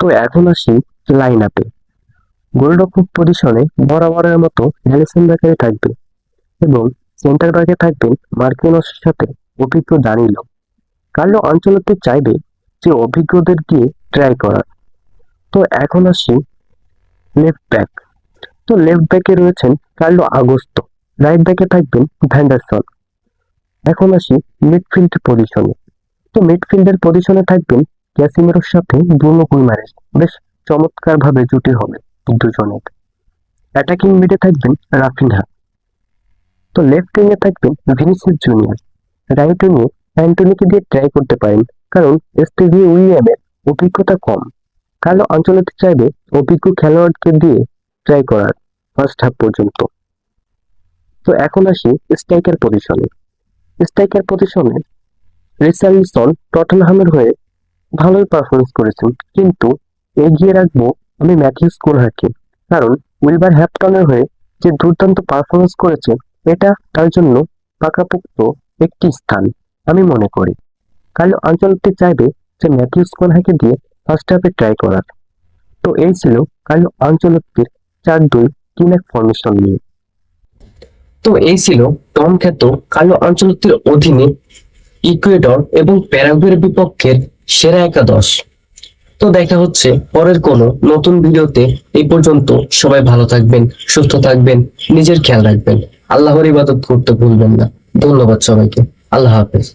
তো এখন আসি লাইন আপে গোলরক্ষক পজিশনে বরাবরের মতো হ্যারিসন ব্যাকারে থাকবে এবং সেন্টার ব্যাকে থাকবেন মার্কিনসের সাথে অভিজ্ঞ দানিলো কার্লো অঞ্চলতে চাইবে যে অভিজ্ঞদের দিয়ে ট্রাই করার। তো এখন আসি লেফট ব্যাক তো লেফট ব্যাকে রয়েছেন কার্লো আগস্ত রাইট ব্যাকে থাকবেন ভ্যান্ডারসন এখন আসি মিডফিল্ড পজিশনে তো মিডফিল্ডের পজিশনে থাকবেন ক্যাসিমেরোর সাথে ব্রুনো গুইমারেস বেশ চমৎকার ভাবে জুটি হবে দুজনের। অ্যাটাকিং মিডে থাকবেন রাফিনহা। তো লেফট উইংয়ে থাকবেন ভিনিসিয়াস জুনিয়র। রাইট উইংয়ে অ্যান্টনিকে দিয়ে ট্রাই করতে পারেন, কারণ এসটিভি উইলিয়ামের অভিজ্ঞতা কম। কালো অঞ্চলতে চাইবে অভিজ্ঞ খেলোয়াড়কে দিয়ে ট্রাই করার ফার্স্ট হাফ পর্যন্ত। তো এখন আসি স্ট্রাইকার পজিশনে স্ট্রাইকার পজিশনে রিসার্লিসন টটনহামের হয়ে ভালোই পারফরমেন্স করেছেন। কিন্তু এগিয়ে রাখব আমি ম্যাথিউস কোলহাকে কারণ উইলবার হ্যাপটনের হয়ে যে দুর্দান্ত পারফরমেন্স করেছে, এটা তার জন্য পাকাপোক্ত একটি স্থান, আমি মনে করি। কালো আঞ্চলটি চাইবে যে ম্যাথিউস কোলহাকে দিয়ে ফার্স্ট হাফে ট্রাই করার। তো এই ছিল কালো আঞ্চলটির চার দুই তিন এক ফর্মেশন নিয়ে। তো এই ছিল টম খ্যাত কালো অঞ্চলটির অধীনে ইকুয়েডর এবং প্যারাগুয়ের বিপক্ষের সেরা একাদশ। তো দেখা হচ্ছে পরের কোনো নতুন ভিডিওতে। এই পর্যন্ত সবাই ভালো থাকবেন, সুস্থ থাকবেন, নিজের খেয়াল রাখবেন। আল্লাহর ইবাদত করতে ভুলবেন না। ধন্যবাদ সবাইকে। আল্লাহ হাফেজ।